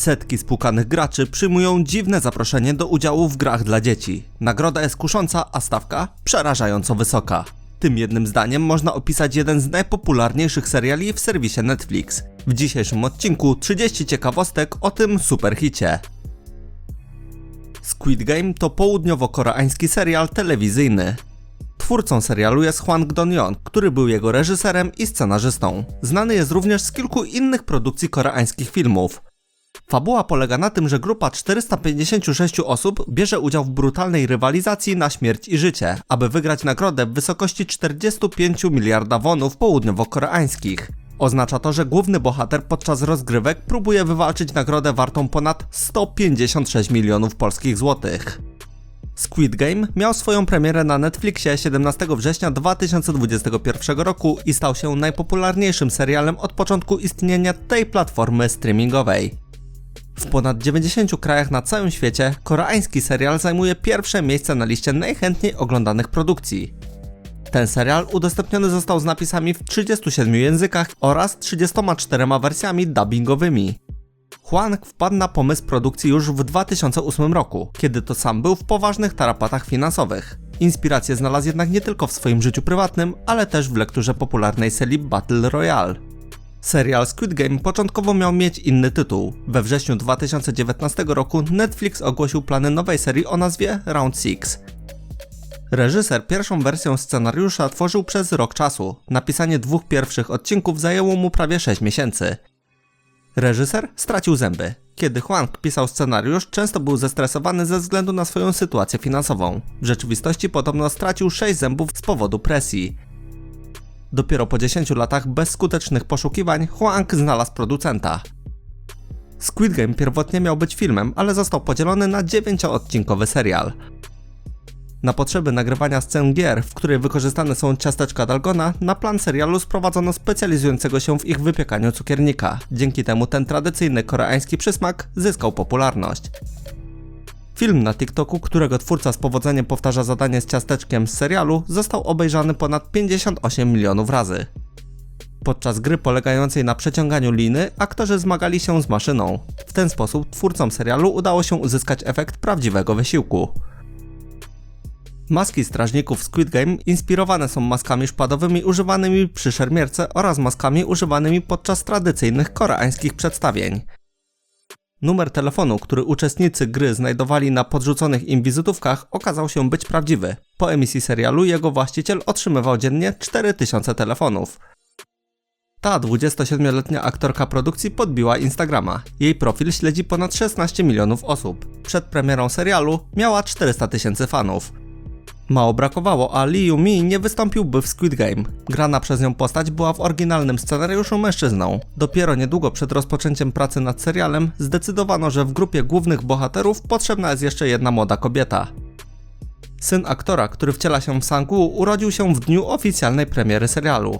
Setki spłukanych graczy przyjmują dziwne zaproszenie do udziału w grach dla dzieci. Nagroda jest kusząca, a stawka przerażająco wysoka. Tym jednym zdaniem można opisać jeden z najpopularniejszych seriali w serwisie Netflix. W dzisiejszym odcinku 30 ciekawostek o tym superhicie. Squid Game to południowo-koreański serial telewizyjny. Twórcą serialu jest Hwang Dong-yeon, który był jego reżyserem i scenarzystą. Znany jest również z kilku innych produkcji koreańskich filmów. Fabuła polega na tym, że grupa 456 osób bierze udział w brutalnej rywalizacji na śmierć i życie, aby wygrać nagrodę w wysokości 45 miliarda wonów południowo-koreańskich. Oznacza to, że główny bohater podczas rozgrywek próbuje wywalczyć nagrodę wartą ponad 156 milionów polskich złotych. Squid Game miał swoją premierę na Netflixie 17 września 2021 roku i stał się najpopularniejszym serialem od początku istnienia tej platformy streamingowej. W ponad 90 krajach na całym świecie koreański serial zajmuje pierwsze miejsce na liście najchętniej oglądanych produkcji. Ten serial udostępniony został z napisami w 37 językach oraz 34 wersjami dubbingowymi. Hwang wpadł na pomysł produkcji już w 2008 roku, kiedy to sam był w poważnych tarapatach finansowych. Inspirację znalazł jednak nie tylko w swoim życiu prywatnym, ale też w lekturze popularnej serii Battle Royale. Serial Squid Game początkowo miał mieć inny tytuł. We wrześniu 2019 roku Netflix ogłosił plany nowej serii o nazwie Round 6. Reżyser pierwszą wersję scenariusza tworzył przez rok czasu. Napisanie dwóch pierwszych odcinków zajęło mu prawie 6 miesięcy. Reżyser stracił zęby. Kiedy Hwang pisał scenariusz, często był zestresowany ze względu na swoją sytuację finansową. W rzeczywistości podobno stracił 6 zębów z powodu presji. Dopiero po 10 latach bezskutecznych poszukiwań Hwang znalazł producenta. Squid Game pierwotnie miał być filmem, ale został podzielony na 9-odcinkowy serial. Na potrzeby nagrywania scen gier, w której wykorzystane są ciasteczka Dalgona, na plan serialu sprowadzono specjalizującego się w ich wypiekaniu cukiernika. Dzięki temu ten tradycyjny koreański przysmak zyskał popularność. Film na TikToku, którego twórca z powodzeniem powtarza zadanie z ciasteczkiem z serialu, został obejrzany ponad 58 milionów razy. Podczas gry polegającej na przeciąganiu liny, aktorzy zmagali się z maszyną. W ten sposób twórcom serialu udało się uzyskać efekt prawdziwego wysiłku. Maski strażników Squid Game inspirowane są maskami szpadowymi używanymi przy szermierce oraz maskami używanymi podczas tradycyjnych koreańskich przedstawień. Numer telefonu, który uczestnicy gry znajdowali na podrzuconych im wizytówkach, okazał się być prawdziwy. Po emisji serialu jego właściciel otrzymywał dziennie 4000 telefonów. Ta 27-letnia aktorka produkcji podbiła Instagrama. Jej profil śledzi ponad 16 milionów osób. Przed premierą serialu miała 400 tysięcy fanów. Mało brakowało, a Lee Mi nie wystąpiłby w Squid Game. Grana przez nią postać była w oryginalnym scenariuszu mężczyzną. Dopiero niedługo przed rozpoczęciem pracy nad serialem zdecydowano, że w grupie głównych bohaterów potrzebna jest jeszcze jedna młoda kobieta. Syn aktora, który wciela się w Sangu, urodził się w dniu oficjalnej premiery serialu.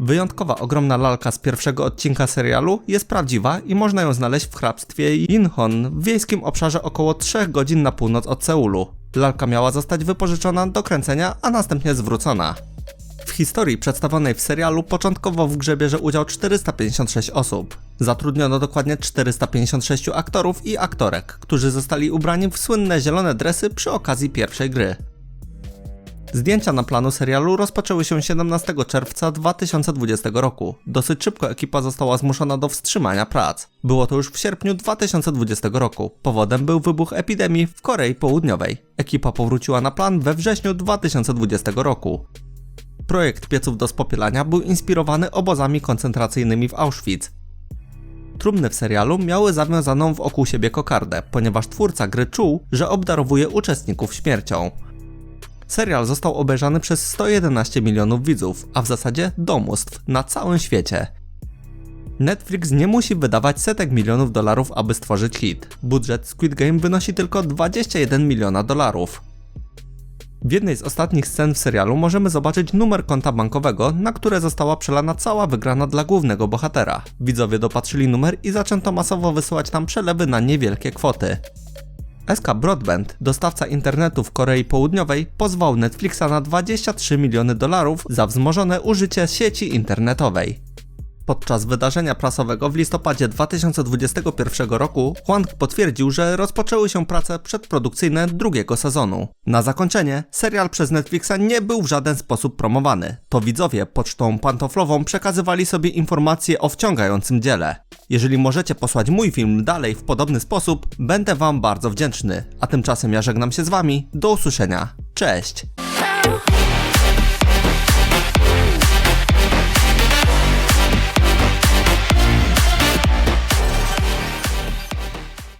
Wyjątkowa ogromna lalka z pierwszego odcinka serialu jest prawdziwa i można ją znaleźć w hrabstwie Inhon w wiejskim obszarze około 3 godzin na północ od Seulu. Lalka miała zostać wypożyczona do kręcenia, a następnie zwrócona. W historii przedstawionej w serialu początkowo w grze bierze udział 456 osób. Zatrudniono dokładnie 456 aktorów i aktorek, którzy zostali ubrani w słynne zielone dresy przy okazji pierwszej gry. Zdjęcia na planu serialu rozpoczęły się 17 czerwca 2020 roku. Dosyć szybko ekipa została zmuszona do wstrzymania prac. Było to już w sierpniu 2020 roku. Powodem był wybuch epidemii w Korei Południowej. Ekipa powróciła na plan we wrześniu 2020 roku. Projekt pieców do spopielania był inspirowany obozami koncentracyjnymi w Auschwitz. Trumny w serialu miały zawiązaną wokół siebie kokardę, ponieważ twórca gry czuł, że obdarowuje uczestników śmiercią. Serial został obejrzany przez 111 milionów widzów, a w zasadzie domostw na całym świecie. Netflix nie musi wydawać setek milionów dolarów, aby stworzyć hit. Budżet Squid Game wynosi tylko 21 miliona dolarów. W jednej z ostatnich scen w serialu możemy zobaczyć numer konta bankowego, na które została przelana cała wygrana dla głównego bohatera. Widzowie dopatrzyli numer i zaczęto masowo wysyłać tam przelewy na niewielkie kwoty. SK Broadband, dostawca internetu w Korei Południowej, pozwał Netflixa na 23 miliony dolarów za wzmożone użycie sieci internetowej. Podczas wydarzenia prasowego w listopadzie 2021 roku Huang potwierdził, że rozpoczęły się prace przedprodukcyjne drugiego sezonu. Na zakończenie, serial przez Netflixa nie był w żaden sposób promowany. To widzowie pocztą pantoflową przekazywali sobie informacje o wciągającym dziele. Jeżeli możecie posłać mój film dalej w podobny sposób, będę Wam bardzo wdzięczny. A tymczasem ja żegnam się z Wami. Do usłyszenia. Cześć!